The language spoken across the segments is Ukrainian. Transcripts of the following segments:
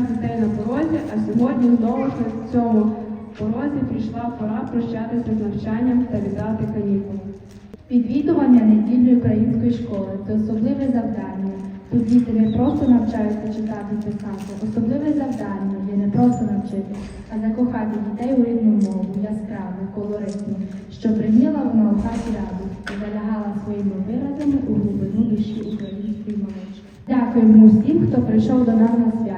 дітей на порозі, а сьогодні знову ж на цьому порозі прийшла пора прощатися з навчанням та віддати канікули. Відвідування неділі української школи це особливе завдання. Тут діти не просто навчаються читати і писати. Особливе завдання є не просто навчити, а закохати дітей у рідну мову, яскраву, колоритну, що приніла вона у хаті радість і залягала своїми виразами у глибину душі української молодші. Дякуємо всім, хто прийшов до нас на свято.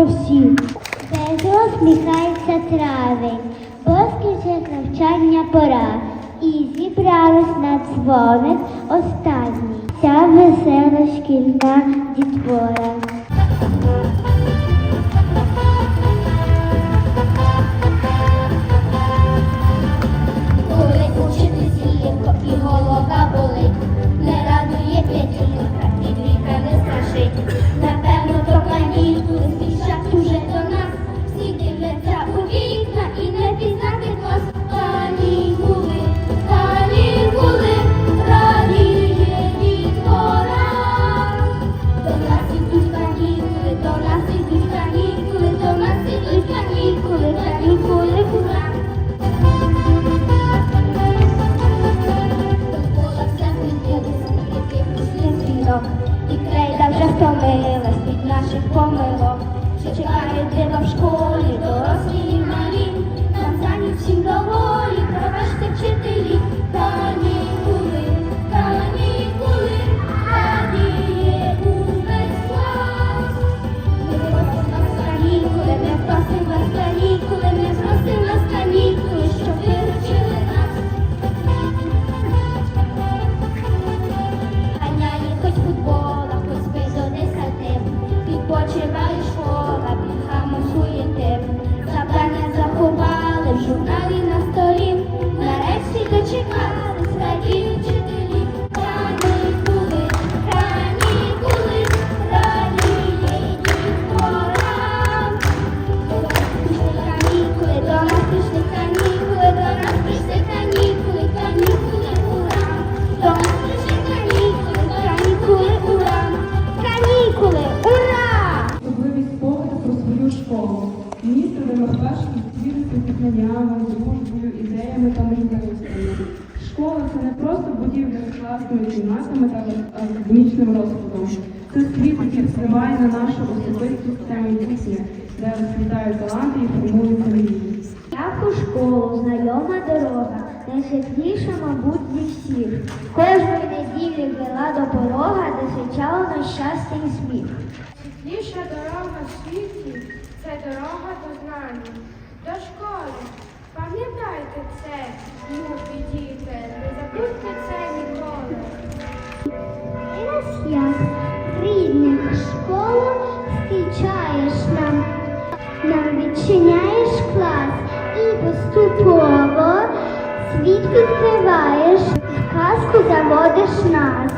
до всіх. Весело сміхається травень, поскільки навчання пора. І зібрались на дзвоник останній. Ця весела шкільна дітвора. класними кімнатами та академічним розкладом. Це світ, який впливає на нашу особисту систему кухні, де розквітають таланти і формуються мрії. Яку школу, знайома дорога, найсвітліша, мабуть, зі всіх. Кожної неділі вела до порога, де звичало на щастя і сміх. Світліша дорога в світі це дорога до знання, до школи. Пам'ятайте це, любі діти, не забудьте це ніколи. Ти нас як рідних школу зустрічаєш нам, нам відчиняєш клас і поступово світ відкриваєш, казку заводиш нас.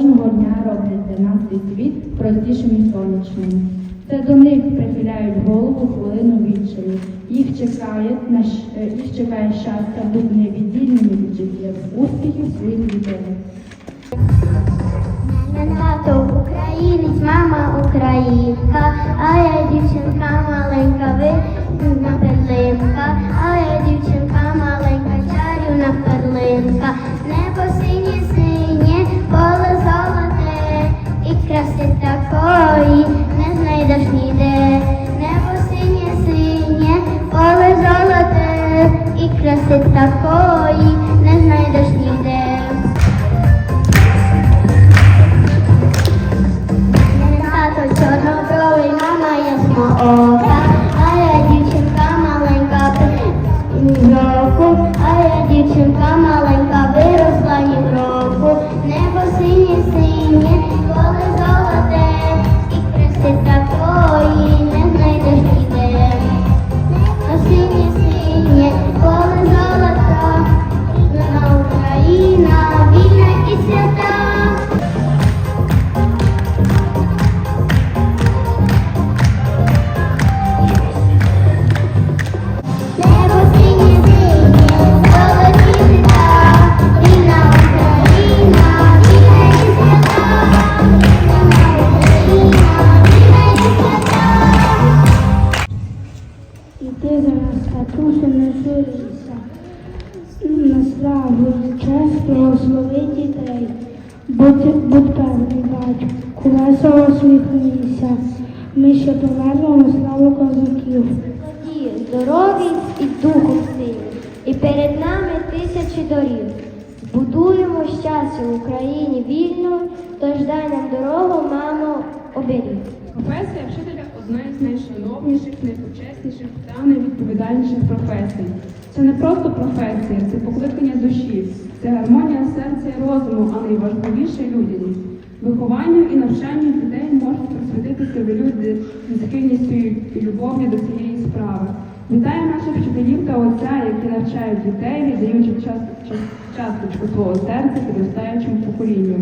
Кожного дня роблять для нас цей світ простішим і сонячним. Це до них прихиляють голову хвилину відчаю. Їх чекає е, їх чекає щастя бути невіддільними від життєвих успіхів своїх дітей. Тато українець, мама українка, а я дівчинка маленька, вина перлинка, а я дівчинка маленька, чарівна перлинка, такої не знайдеш ніде. Тато чорнобровий, мама ясноока, а я дівчинка маленька а я дівчинка маленька Ми ще повернемо славу козаків. Тоді здорові і духом сильні, і перед нами тисячі доріг. Збудуємо щастя в Україні вільно, тож дай нам дорогу, мамо, оберіг. Професія вчителя одна із найшановніших, найпочесніших та найвідповідальніших професій. Це не просто професія, це покликання душі, це гармонія серця і розуму, а найважливіше людяність. Вихованню і навчанню дітей можуть присвятитися ви люди зі схильністю і любов'ю до цієї справи. Вітаю наших вчителів та отця, які навчають дітей, віддаючи час, час- часточку свого серця підростаючому поколінню.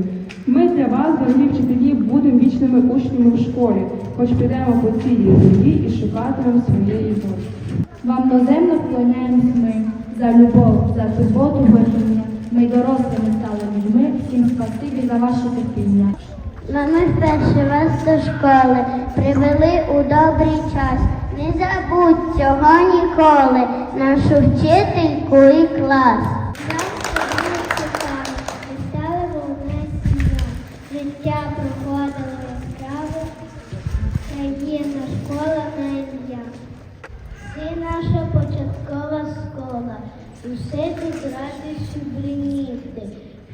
Ми для вас, дорогі вчителі, будемо вічними учнями в школі, хоч підемо по цій землі і шукатимемо своєї долі. Вам доземно вклоняємось ми за любов, за турботу, горіння. Ми дорослими стали людьми. Всім спасибі за ваше терпіння. Мами вперше вас до школи привели у добрий час. Не забудь цього ніколи, нашу вчительку і клас. Усе ти радістю блінівти,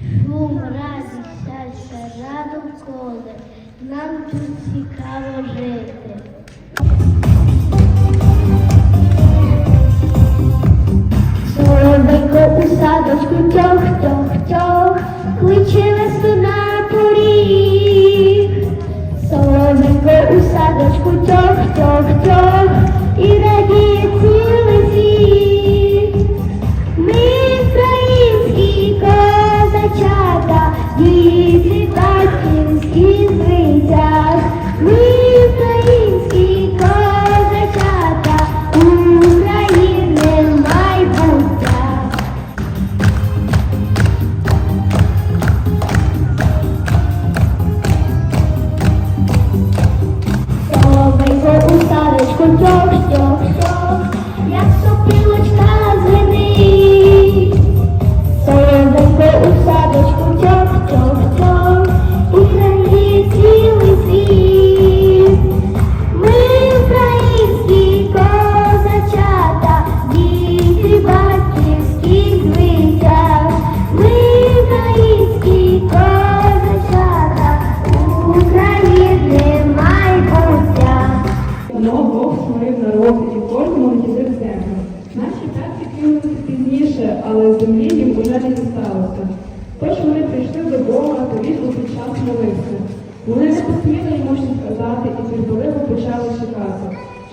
шум, радість, щастя, раду коле, нам тут цікаво жити. Соловейко у садочку тьох-тьох-тьох, кличе весну на поріг. Соловейко у садочку тьох-тьох-тьох,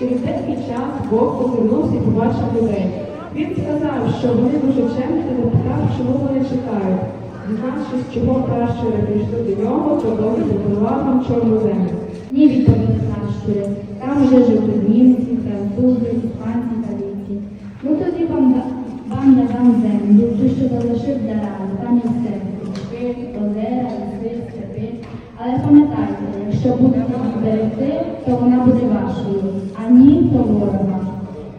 Через деякий час Бог повернувся і побачив людей. Він сказав, що вони дуже чемні та запитав, чому вони чекають. Дізнавшись, чого пращури прийшли до нього, то Бог запропонував нам чорну землю. Ні, відповіли пращури. Там вже живуть німці, французи, іспанці та ліці. Ну тоді вам, вам дам землю, ту, що залишив раду. Там є все. Озера. Але пам'ятайте, якщо будете її берегти, то вона буде вашою, а ні, то ворога.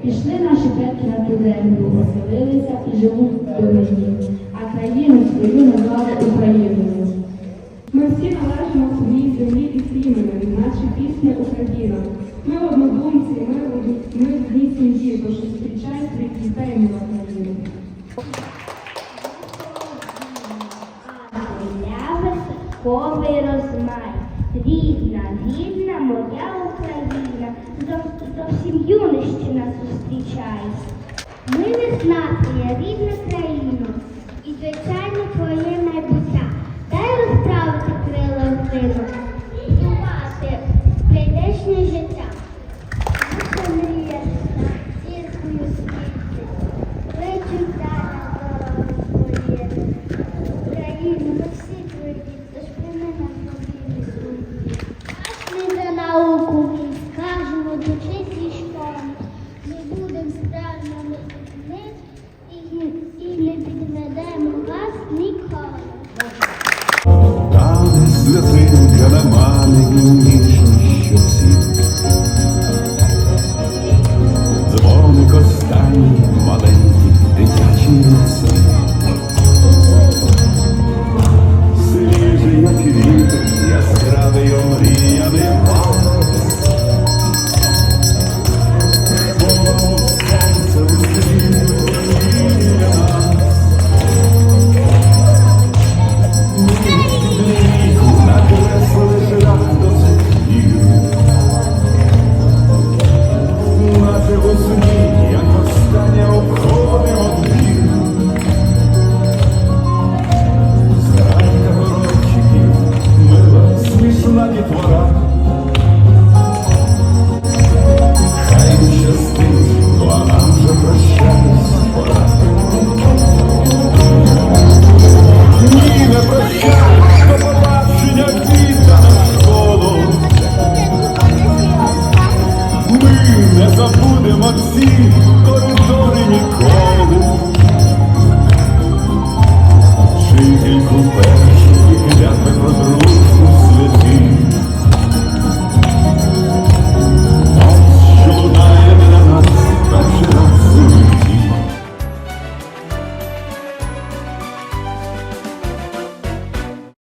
Пішли наші предки на ту землю, оселилися і живуть до нині, а країну свою назвали Україною. Ми всі належимо своїй землі і племені, наші пісні Україна. Ми однодумці, ми, в одній сім'ї, тож зустрічай своїх дітей нас